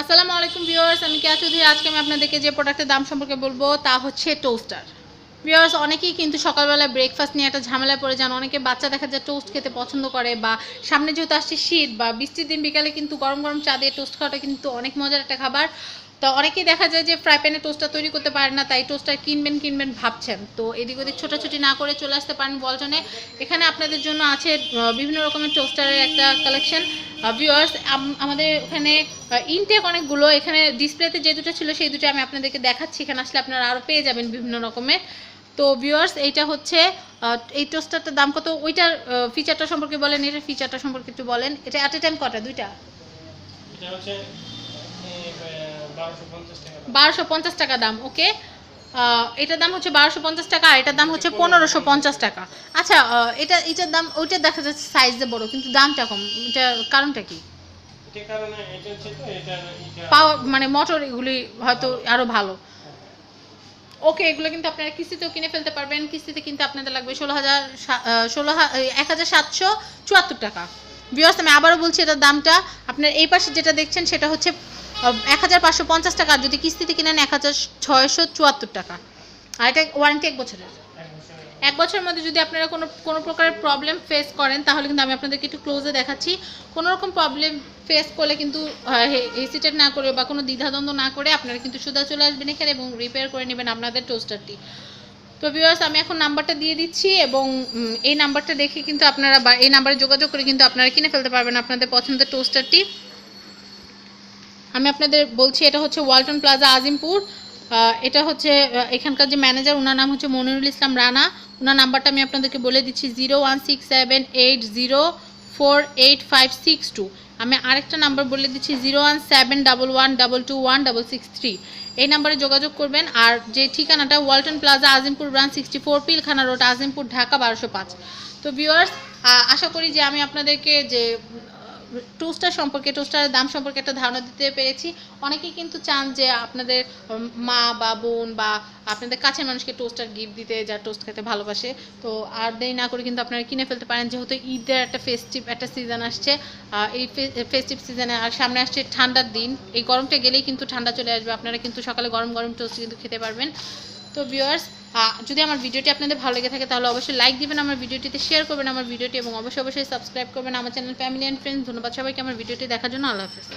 আসসালামু আলাইকুম ভিউয়ার্স, আমি কেয়া চৌধুরী। আজকে আমি আপনাদেরকে যে প্রোডাক্টের দাম সম্পর্কে বলব, তা হচ্ছে টোস্টার। ভিউয়ার্স, অনেকেই কিন্তু সকালবেলা ব্রেকফাস্ট নিয়ে একটা ঝামেলা পড়ে যান। অনেকে বাচ্চা দেখা যায় টোস্ট খেতে পছন্দ করে বা সামনে যেহেতু আসছে শীত বা বৃষ্টির দিন বিকালে কিন্তু গরম গরম চা দিয়ে টোস্ট খাওয়াটা কিন্তু অনেক মজার একটা খাবার। তো অনেকেই দেখা যায় যে ফ্রাই প্যানে টোস্টার তৈরি করতে পারেন না, তাই টোস্টার কিনবেন কিনবেন ভাবছেন। তো এদিক ওদিক ছোটাছুটি না করে চলে আসতে পারেন বলজনে। এখানে আপনাদের জন্য আছে বিভিন্ন রকমের টোস্টারের একটা কালেকশন ভিউয়ার্স আমাদের এখানে ইনটেক অনেকগুলো। এখানে ডিসপ্লেতে যে দুটো ছিল, সেই দুটো আমি আপনাদেরকে দেখাচ্ছি। এখানে আসলে আপনারা আরও পেয়ে যাবেন বিভিন্ন রকমের তো ভিউয়ার্স এইটা হচ্ছে এই টোস্টারটার দাম কত? ওইটার ফিচারটা সম্পর্কে বলেন, এটার ফিচারটা সম্পর্কে একটু বলেন। এটা অ্যাট এ টাইম কটা? দুইটা? এটা বারোশো পঞ্চাশ টাকা দাম। ওকে? এটার দাম হচ্ছে বারোশো পঞ্চাশ টাকা আর এটার দাম হচ্ছে পনেরোশো পঞ্চাশ টাকা। আচ্ছা এটা এটার দাম ওইটা দেখা যাচ্ছে সাইজে বড় কিন্তু দামটা কম। এটা কারণটা কি? পাওয়ার মানে মোটর এগুলি হয়তো আরও ভালো। ওকে এগুলো কিন্তু আপনারা কিস্তিতেও কিনে ফেলতে পারবেন। কিস্তিতে কিন্তু আপনাদের লাগবে ষোলো হাজার ষোলো এক হাজার সাতশো চুয়াত্তর টাকা। বিয়স আমি আবারও বলছি এটার দামটা। আপনার এই পাশে যেটা দেখছেন সেটা হচ্ছে এক হাজার পাঁচশো পঞ্চাশ টাকা যদি কিস্তিতে কিনেন এক হাজার ছয়শো চুয়াত্তর টাকা। আর এটা ওয়ারেন্টি এক বছরের। এক বছরের মধ্যে যদি আপনারা কোনো কোনো প্রকারের প্রবলেম ফেস করেন, তাহলে কিন্তু আমি আপনাদেরকে একটু ক্লোজে দেখাচ্ছি। কোনো রকম প্রবলেম ফেস করলে কিন্তু হেসিটেট না করে বা কোনো দ্বিধাদ্বন্দ্ব না করে আপনারা কিন্তু সুদা চলে আসবেন এখানে এবং রিপেয়ার করে নেবেন আপনাদের টোস্টারটি তো ভিউয়ার্স আমি এখন নাম্বারটা দিয়ে দিচ্ছি এবং এই নাম্বারটা দেখে কিন্তু আপনারা বা এই নাম্বারে যোগাযোগ করে কিন্তু আপনারা কিনে ফেলতে পারবেন আপনাদের পছন্দের টোস্টারটি আমি আপনাদের বলছি, এটা হচ্ছে ওয়ালটন প্লাজা আজিমপুর। এটা হচ্ছে এখানকার যে ম্যানেজার ওনার নাম হচ্ছে মনিরুল ইসলাম রানা। ওনার নাম্বারটা আমি আপনাদেরকে বলে দিচ্ছি, zero one six seven eight zero four eight five six two. আমি আরেকটা নাম্বার বলে দিচ্ছি, zero one seven double one double two one double six three. এই নাম্বারে যোগাযোগ করবেন, আর যে ঠিকানাটা, Walton plaza, Azimpur branch sixty four, Pilkhana road, Azimpur, Dhaka বারোশো পাঁচ। তো ভিউয়ার্স আশা করি যে আমি আপনাদেরকে যে টোস্টার সম্পর্কে টোস্টারের দাম সম্পর্কে একটা ধারণা দিতে পেরেছি। অনেকেই কিন্তু চান যে আপনাদের মা বা বোন বা আপনাদের কাছের মানুষকে টোস্টার গিফট দিতে, যা টোস্ট খেতে ভালোবাসে। তো আর দেরি না করে কিন্তু আপনারা কিনে ফেলতে পারেন। যেহেতু ঈদের একটা ফেস্টিভ একটা সিজন আসছে এই ফেস্টিভ সিজনে আর সামনে আসছে ঠান্ডার দিন। এই গরমটা গেলেই কিন্তু ঠান্ডা চলে আসবে। আপনারা কিন্তু সকালে গরম গরম টোস্ট কিন্তু খেতে পারবেন। তো ভিউয়ার্স যদি আমার ভিডিওটি আপনাদের ভালো লেগে থাকে, তাহলে অবশ্যই লাইক দিবেন আমার ভিডিওটিতে শেয়ার করবেন আমার ভিডিওটি, এবং অবশ্যই অবশ্যই সাবস্ক্রাইব করবেন আমার চ্যানেল ফ্যামিলি অ্যান্ড ফ্রেন্ডস ধন্যবাদ সবাইকে আমার ভিডিওটি দেখার জন্য। আল্লাহ হাফেজ।